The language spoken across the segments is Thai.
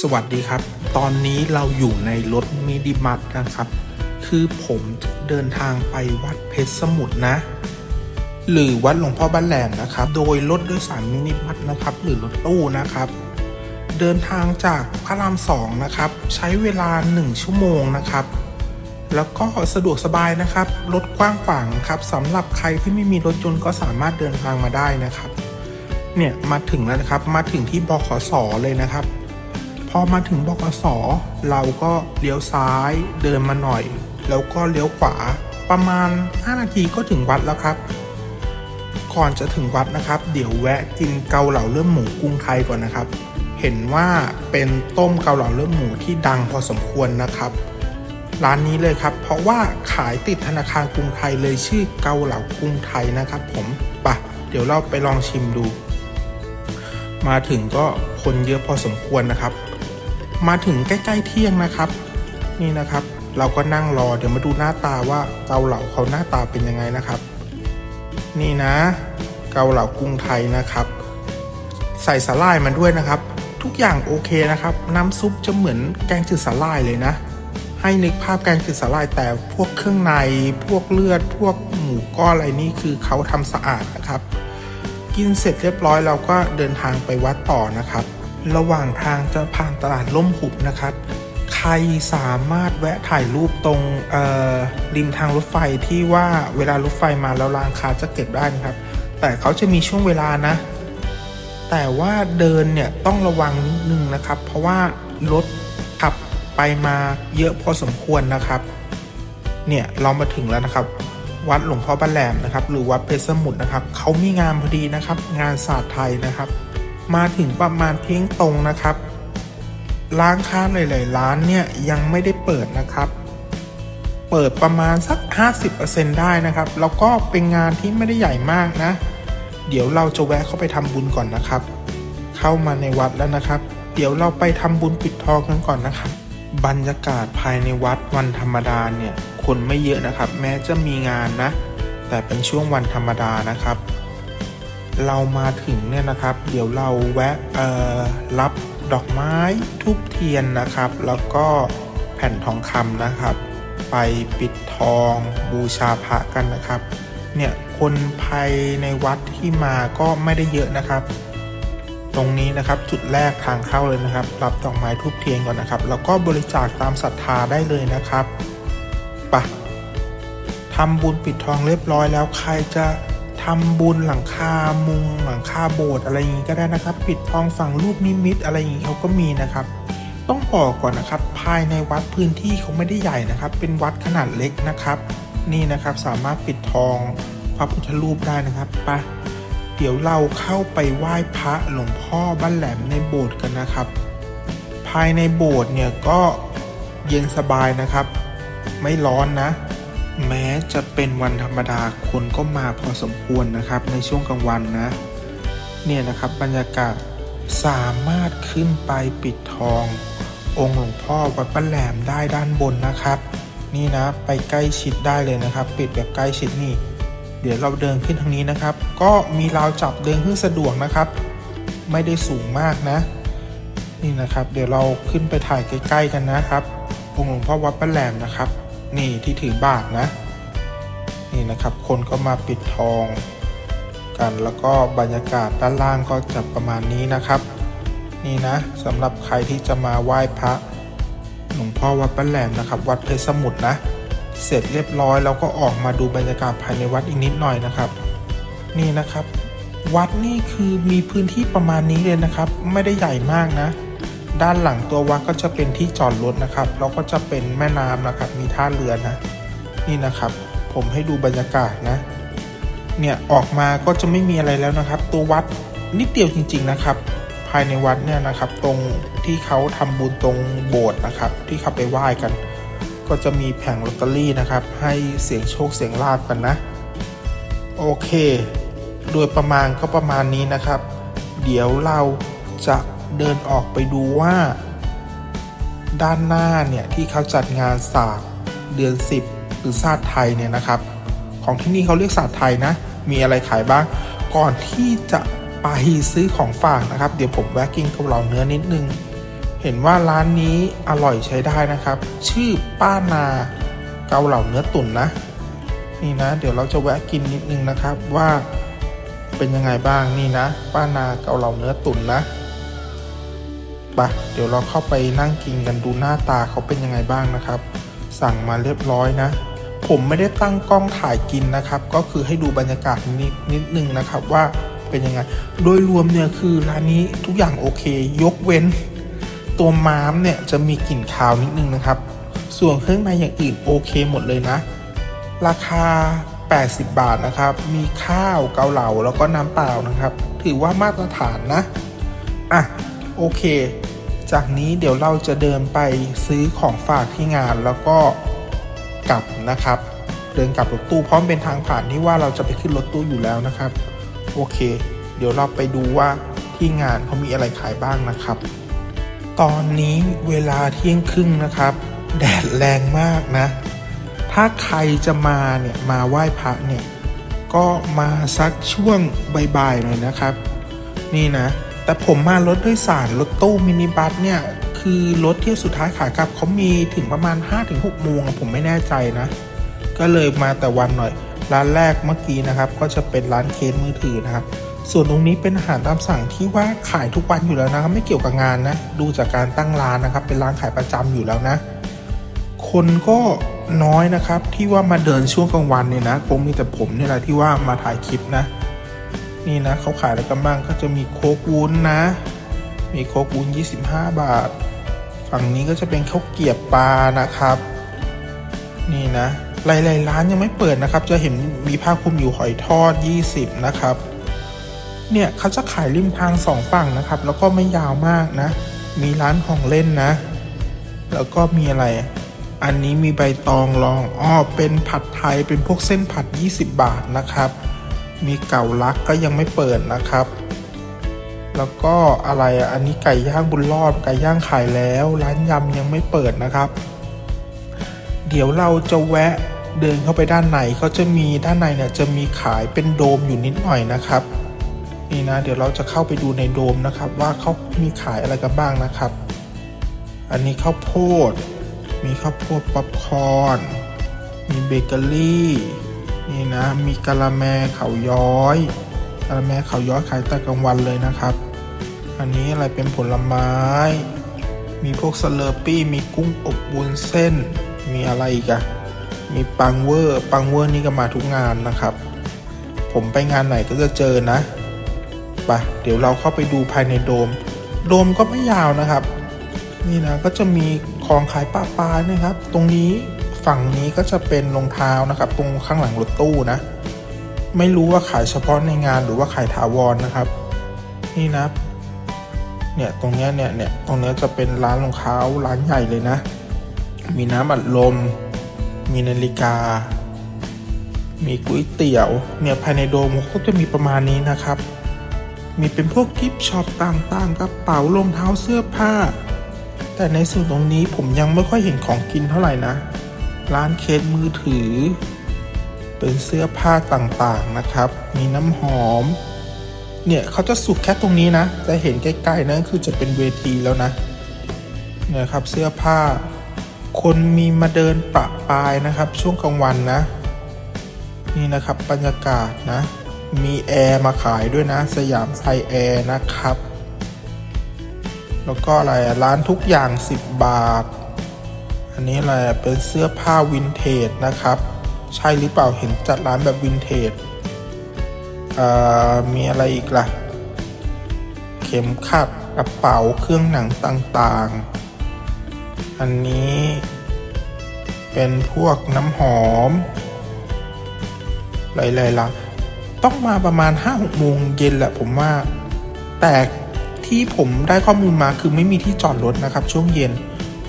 สวัสดีครับ ตอนนี้เราอยู่ในรถมินิมัตนะครับ คือผมเดินทางไปวัดเพชรสมุทรนะ หรือวัดหลวงพ่อบ้านแหลมนะครับ โดยรถโดยสารมินิบัสนะครับ หรือรถตู้นะครับ เดินทางจากพระรามสองนะครับ ใช้เวลา 1 ชั่วโมงนะครับ แล้วก็สะดวกสบายนะครับ รถกว้างขวางครับสำหรับใครที่ไม่มีรถยนต์ก็สามารถเดินทางมาได้นะครับ เนี่ยมาถึงแล้วนะครับ มาถึงที่บขสเลยนะครับ อมาถึงบกสเราก็เลี้ยวซ้ายเดินมาหน่อย แล้วก็เลี้ยวขวา ประมาณ 5 นาทีก็ถึงวัดแล้วครับ ก่อนจะถึงวัดนะครับ เดี๋ยวแวะกินเกาเหลาเลือดหมูกรุงไทยก่อนนะครับ เห็นว่าเป็นต้มเกาเหลาเลือดหมูที่ดังพอสมควรนะครับ ร้านนี้เลยครับ เพราะว่าขายติดธนาคารกรุงไทยเลยชื่อเกาเหลากรุงไทยนะครับ ผมปะเดี๋ยวเราไปลองชิมดู มาถึงก็คนเยอะพอสมควรนะครับ มาถึงใกล้ๆเที่ยงนะครับ นี่นะครับ เราก็นั่งรอเดี๋ยวมาดูหน้าตาว่าเกาเหลาเขาหน้าตาเป็นยังไงนะครับ นี่นะ เกาเหลากรุงไทยนะครับ ใส่สาหร่ายมันด้วยนะครับ ทุกอย่างโอเคนะครับ น้ำซุปจะเหมือนแกงจืดสาหร่ายเลยนะ ให้นึกภาพแกงจืดสาหร่ายแต่พวกเครื่องในพวกเลือด พวกหมูก้อนอะไรนี่คือเขาทำสะอาดนะครับ กินเสร็จเรียบร้อยเราก็เดินทางไปวัดต่อนะครับ ระหว่างทางจะผ่านตลาดล่มหุบนะครับ ใครสามารถแวะถ่ายรูปตรงริมทางรถไฟที่ว่าเวลารถไฟมาแล้วรางคาจะเก็บได้นะครับ แต่เขาจะมีช่วงเวลานะ แต่ว่าเดินเนี่ยต้องระวังนิดนึงนะครับ เพราะว่ารถขับไปมาเยอะพอสมควรนะครับ เนี่ยเรามาถึงแล้วนะครับวัดหลวงพ่อบ้านแหลมนะครับ หรือวัดเพชรสมุทรนะครับ เขามีงานพอดีนะครับ งานศาสตร์ไทยนะครับ มาถึงประมาณเที่ยงตรงนะครับ ร้านค้าหลายๆร้านเนี่ยยังไม่ได้เปิดนะครับ เปิดประมาณสัก 50%ได้นะครับ แล้วก็เป็นงานที่ไม่ได้ใหญ่มากนะ เดี๋ยวเราจะแวะเข้าไปทำบุญก่อนนะครับ เข้ามาในวัดแล้วนะครับ เดี๋ยวเราไปทำบุญปิดทองกันก่อนนะครับ บรรยากาศภายในวัดวันธรรมดาเนี่ยคนไม่เยอะนะครับ แม้จะมีงานนะ แต่เป็นช่วงวันธรรมดานะครับ เรามาถึงเนี่ยนะครับ เดี๋ยวเราแวะรับดอกไม้ทุบเทียนนะครับ แล้วก็แผ่นทองคำนะครับ ไปปิดทองบูชาพระกันนะครับ เนี่ยคนภายในวัดที่มาก็ไม่ได้เยอะนะครับ ตรงนี้นะครับจุดแรกทางเข้าเลยนะครับ รับดอกไม้ทุบเทียนก่อนนะครับ แล้วก็บริจาคตามศรัทธาได้เลยนะครับไปะทำบุญปิดทองเรียบร้อยแล้วใครจะ ทำบุญหลังคามุงหลังคาโบสถ์อะไรอย่างนี้ก็ได้นะครับ ปิดทองฝั่งลูกนิมิตอะไรอย่างนี้เขาก็มีนะครับ ต้องบอกก่อนนะครับ ภายในวัดพื้นที่เขาไม่ได้ใหญ่นะครับ เป็นวัดขนาดเล็กนะครับ นี่นะครับสามารถปิดทองพระพุทธรูปได้นะครับปะเดี๋ยวเราเข้าไปไหว้พระหลวงพ่อบ้านแหลมในโบสถ์กันนะครับ ภายในโบสถ์เนี่ยก็เย็นสบายนะครับ ไม่ร้อนนะ แม้จะเป็นวันธรรมดาคนก็มาพอสมควรนะครับ ในช่วงกลางวันนะ เนี่ยนะครับบรรยากาศสามารถขึ้นไปปิดทอง องค์หลวงพ่อวัดป้าแหลมได้ด้านบนนะครับ นี่นะไปใกล้ชิดได้เลยนะครับ ปิดแบบใกล้ชิดนี่ เดี๋ยวเราเดินขึ้นทางนี้นะครับ ก็มีราวจับเดินขึ้นสะดวกนะครับ ไม่ได้สูงมากนะ นี่นะครับ เดี๋ยวเราขึ้นไปถ่ายใกล้ ๆ กันนะครับ องค์หลวงพ่อวัดป้าแหลมนะครับ นี่ที่ถือบาทนะ นี่นะครับ คนก็มาปิดทอง กันแล้วก็บรรยากาศด้านล่างก็จะประมาณนี้นะครับ นี่นะสำหรับใครที่จะมาไหว้พระหลวงพ่อวัดป้าแหลมนะครับ วัดเพชรสมุทรนะ เสร็จเรียบร้อยแล้วก็ออกมาดูบรรยากาศภายในวัดอีกนิดหน่อยนะครับ นี่นะครับ วัดนี่คือมีพื้นที่ประมาณนี้เลยนะครับ ไม่ได้ใหญ่มากนะ ด้านหลังตัววัดก็จะเป็นที่จอดรถนะครับ แล้วก็จะเป็นแม่น้ำนะครับ มีท่าเรือนะ นี่นะครับ ผมให้ดูบรรยากาศนะ เนี่ยออกมาก็จะไม่มีอะไรแล้วนะครับ ตัววัดนิดเดียวจริง ๆนะครับ ภายในวัดเนี่ยนะครับ ตรงที่เขาทำบุญตรงโบสถ์นะครับ ที่เขาไปไหว้กัน ก็จะมีแผงลอตเตอรี่นะครับ ให้เสียงโชคเสียงลาบกันนะ โอเค โดยประมาณก็ประมาณนี้นะครับ เดี๋ยวเราจะ เดินออกไปดูว่า ด้านหน้าเนี่ยที่เขาจัดงานศาสตร์เดือน 10 หรือศาสตร์ไทยเนี่ยนะครับ ของที่นี่เขาเรียกศาสตร์ไทยนะ มีอะไรขายบ้าง ก่อนที่จะไปซื้อของฝากนะครับ เดี๋ยวผมแวะกินเกาเหลาเนื้อนิดนึง เห็นว่าร้านนี้อร่อยใช้ได้นะครับ ชื่อป้านาเกาเหลาเนื้อตุ๋นนะ นี่นะ เดี๋ยวเราจะแวะกินนิดนึงนะครับว่าเป็นยังไงบ้างนี่นะ ป้านาเกาเหลาเนื้อตุ๋นนะ ปะเดี๋ยวเราเข้าไปนั่งกินกันดูหน้าตาเขาเป็นยังไงบ้างนะครับ สั่งมาเรียบร้อยนะ ผมไม่ได้ตั้งกล้องถ่ายกินนะครับ ก็คือให้ดูบรรยากาศนิดนิดนึงนะครับว่าเป็นยังไง โดยรวมเนี่ยคือร้านนี้ทุกอย่างโอเค ยกเว้น ตัวม้ามเนี่ยจะมีกลิ่นคาวนิดนึงนะครับ ส่วนเครื่องในอย่างอื่นโอเคหมดเลยนะ ราคา 80 บาทนะครับ มีข้าวเกาเหลาแล้วก็น้ำเปล่านะครับ ถือว่ามาตรฐานนะ อะ โอเค จากนี้เดี๋ยวเราจะเดินไปซื้อของฝากที่งานแล้วก็กลับนะครับ เดินกลับรถตู้พราะมันเป็นทางผ่านที่ว่าเราจะไปขึ้นรถตู้อยู่แล้วนะครับ โอเค เดี๋ยวเราไปดูว่าที่งานเขามีอะไรขายบ้างนะครับ ตอนนี้เวลาเที่ยงครึ่งนะครับ แดดแรงมากนะ ถ้าใครจะมาเนี่ยมาไหว้พระเนี่ยก็มาสักช่วงบ่ายๆหน่อยนะครับ นี่นะ แต่ผมมารถโดยสารรถตู้มินิบัสเนี่ย คือรถเที่ยวสุดท้ายขากลับเขามีถึงประมาณ 5-6โมงอะผมไม่แน่ใจนะ ก็เลยมาแต่วันหน่อย ร้านแรกเมื่อกี้นะครับ ก็จะเป็นร้านเคสมือถือนะครับ ส่วนตรงนี้เป็นอาหารตามสั่งที่ว่าขายทุกวันอยู่แล้วนะครับ ไม่เกี่ยวกับงานนะ ดูจากการตั้งร้านนะครับ เป็นร้านขายประจำอยู่แล้วนะ คนก็น้อยนะครับที่ว่ามาเดินช่วงกลางวันเนี่ยนะ คงมีแต่ผมเนี่ยแหละที่ว่ามาถ่ายคลิปนะ นี่นะเขาขายอะไรกันบ้างก็จะมีโคกวุ้นนะ มีโคกวุ้น 25 บาท ฝั่งนี้ก็จะเป็นข้าวเกรียบปลานะครับ นี่นะหลายๆร้านยังไม่เปิดนะครับ จะเห็นมีผ้าคลุมอยู่หอยทอด 20 นะครับ เนี่ยเขาจะขายริมทางสองฝั่งนะครับ แล้วก็ไม่ยาวมากนะ มีร้านของเล่นนะ แล้วก็มีอะไร อันนี้มีใบตองรองอ้อเป็นผัดไทยเป็นพวกเส้นผัด 20 บาทนะครับ มีเก่าลักก็ยังไม่เปิดนะครับ แล้วก็อะไรอันนี้ไก่ย่างบุญรอดไก่ย่างขายแล้ว ร้านยำยังไม่เปิดนะครับ เดี๋ยวเราจะแวะเดินเข้าไปด้านในเขาจะมีด้านในเนี่ยจะมีขายเป็นโดมอยู่นิดหน่อยนะครับ นี่นะ เดี๋ยวเราจะเข้าไปดูในโดมนะครับ ว่าเขามีขายอะไรกันบ้างนะครับ อันนี้ข้าวโพด มีข้าวโพดป๊อปคอร์นมีเบเกอรี่ นี่นะมีกะละแมเขาย้อยกะละแมเขาย้อยขายแต่กลางวันเลยนะครับ อันนี้อะไรเป็นผลไม้ มีพวกสเลอร์ปี้มีกุ้งอบวุ้นเส้น มีอะไรอีกอะมีปังเวอร์ปังเวอร์นี่ก็มาทุกงานนะครับ ผมไปงานไหนก็จะเจอนะไปเดี๋ยวเราเข้าไปดูภายในโดม โดมก็ไม่ยาวนะครับ นี่นะก็จะมีของขายป้าปลานะครับ ตรงนี้ ฝั่งนี้ก็จะเป็นรองเท้านะครับ ตรงข้างหลังรถตู้นะ ไม่รู้ว่าขายเฉพาะในงานหรือว่าขายถาวรนะครับ นี่นะ เนี่ยตรงเนี้ยเนี่ยเนี่ยตรงเนี้ยจะเป็นร้านรองเท้าร้านใหญ่เลยนะ มีน้ำอัดลม มีนาฬิกา มีก๋วยเตี๋ยวเนี่ยภายในโดมก็จะมีประมาณนี้นะครับ มีเป็นพวกกิฟต์ช็อปต่างๆกระเป๋ารองเท้าเสื้อผ้าแต่ในส่วนตรงนี้ผมยังไม่ค่อยเห็นของกินเท่าไหร่นะ ร้านเคสมือถือ เป็นเสื้อผ้าต่างๆนะครับ มีน้ำหอม เนี่ยเขาจะสุกแค่ตรงนี้นะ จะเห็นใกล้ๆนั่นคือจะเป็นเวทีแล้วนะเนี่ยครับเสื้อผ้า คนมีมาเดินปะปายนะครับ ช่วงกลางวันนะ นี่นะครับบรรยากาศนะ มีแอร์มาขายด้วยนะ สยามไทยแอร์นะครับ แล้วก็อะไรร้านทุกอย่าง 10 บาท อันนี้อะไรอะเป็นเสื้อผ้าวินเทจนะครับ ใช่หรือเปล่าเห็นจัดร้านแบบวินเทจมีอะไรอีกล่ะ เข็มขัดกระเป๋าเครื่องหนังต่างๆ อันนี้เป็นพวกน้ำหอมหลายๆละต้องมาประมาณ5-6โมงเย็นแหละผมว่า แต่ที่ผมได้ข้อมูลมาคือไม่มีที่จอดรถนะครับช่วงเย็น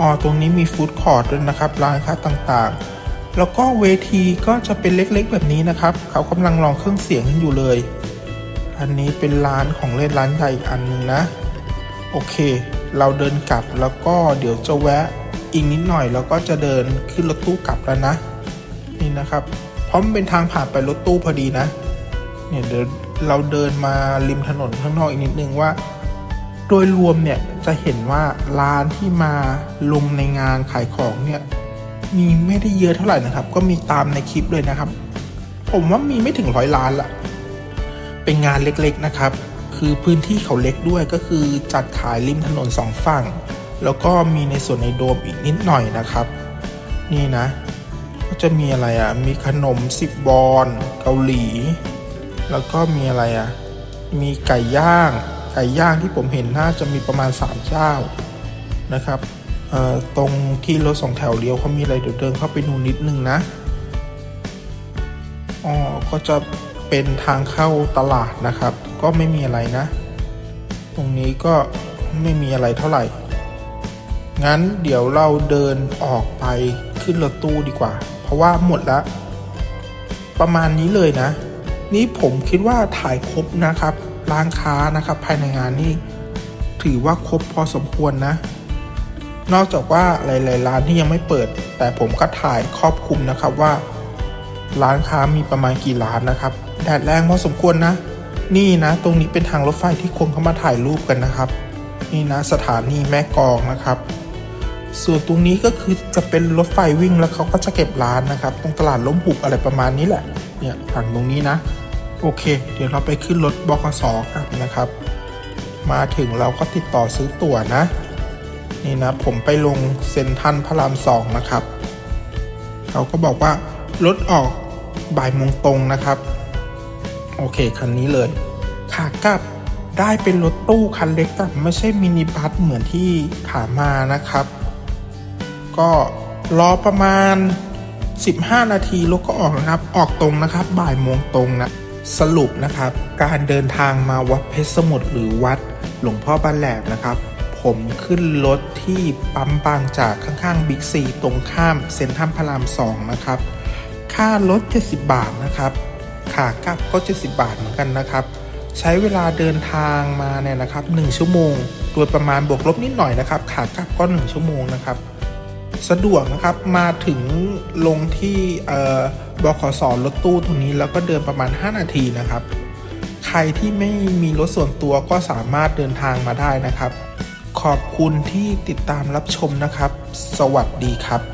อ๋อตรงนี้มีฟู้ดคอร์ทด้วยนะครับ ร้านค้าต่างๆ แล้วก็เวทีก็จะเป็นเล็กๆแบบนี้นะครับ เขากำลังลองเครื่องเสียงกันอยู่เลย อันนี้เป็นร้านของเล่นร้านใหญ่อีกอันหนึงนะ โอเค เราเดินกลับแล้วก็เดี๋ยวจะแวะอีกนิดหน่อยแล้วก็จะเดินขึ้นรถตู้กลับแล้วนะ นี่นะครับเพราะมันเป็นทางผ่านไปรถตู้พอดีนะ เนี่ยเดี๋ยวเราเดินมาริมถนนข้างนอกอีกนิดนึงว่า ดยรวมเนี่ยจะเห็นว่าร้านที่มาลงในงานขายของเนี่ยมีไม่ได้เยอะเท่าไหร่นะครับ ก็มีตามในคลิปเลยนะครับ ผมว่ามีไม่ถึงร้อยล้านละเป็นงานเล็กๆนะครับ คือพื้นที่เขาเล็กด้วยก็คือจัดขายริมถนนสองฝั่ง แล้วก็มีในส่วนในโดมอีกนิดหน่อยนะครับ นี่นะ ก็จะมีอะไรอะมีขนมสิบบอลเกาหลี แล้วก็มีอะไรอะมีไก่ย่าง ไก่ย่างที่ผมเห็นน่าจะมีประมาณสามเจ้านะครับตรงที่รถสองแถวเลี้ยวเขามีอะไรเดี๋ยวเดินเข้าไปดูนิดนึงนะอ๋อก็จะเป็นทางเข้าตลาดนะครับ ก็ไม่มีอะไรนะ ตรงนี้ก็ไม่มีอะไรเท่าไหร่ งั้นเดี๋ยวเราเดินออกไปขึ้นรถตู้ดีกว่า เพราะว่าหมดล้วประมาณนี้เลยนะ นี่ผมคิดว่าถ่ายครบนะครับ ร้านค้านะครับ ภายในงานนี่ถือว่าครบพอสมควรนะ นอกจากว่าหลาย ๆ ร้านที่ยังไม่เปิด แต่ผมก็ถ่ายครอบคลุมนะครับว่า ร้านค้ามีประมาณกี่ร้านนะครับแดดแรงพอสมควรนะ นี่นะ ตรงนี้เป็นทางรถไฟที่คนเข้ามาถ่ายรูปกันนะครับ นี่นะสถานีแม่กองนะครับ ส่วนตรงนี้ก็คือจะเป็นรถไฟวิ่งแล้วเขาก็จะเก็บร้านนะครับ ตรงตลาดล้มหุบอะไรประมาณนี้แหละ เนี่ยฝั่งตรงนี้นะ โอเค เดี๋ยวเราไปขึ้นรถบกสกันนะครับ มาถึงเราก็ติดต่อซื้อตั๋วนะ นี่นะผมไปลงเซ็นทรัลพระรามสองนะครับเขาก็บอกว่ารถออกบ่ายโมงตรงนะครับ โอเคคันนี้เลยขากลับได้เป็นรถตู้คันเล็กกับไม่ใช่มินิบัสเหมือนที่ขามานะครับ ก็รอประมาณ 15 นาทีรถก็ออกนะครับ ออกตรงนะครับ บ่ายโมงตรงนะ สรุปนะครับ การเดินทางมาวัดเพชรสมุทรหรือวัดหลวงพ่อบ้านแหลมนะครับ ผมขึ้นรถที่ปั๊มบางจากข้างๆบิ๊กซีตรงข้ามเซ็นทรัลพระรามสองนะครับ ค่ารถ70 บาทนะครับขากลับก็ 70 บาทเหมือนกันนะครับ ใช้เวลาเดินทางมาเนี่ยนะครับ1ชั่วโมง โดยประมาณบวกลบนิดหน่อยนะครับ ขากลับก็ 1 ชั่วโมงนะครับ สะดวกนะครับมาถึงลงที่เอ่อ บขสรถตู้ตรงนี้แล้วก็เดินประมาณ 5 นาทีนะครับ ใครที่ไม่มีรถส่วนตัวก็สามารถเดินทางมาได้นะครับ ขอบคุณที่ติดตามรับชมนะครับ สวัสดีครับ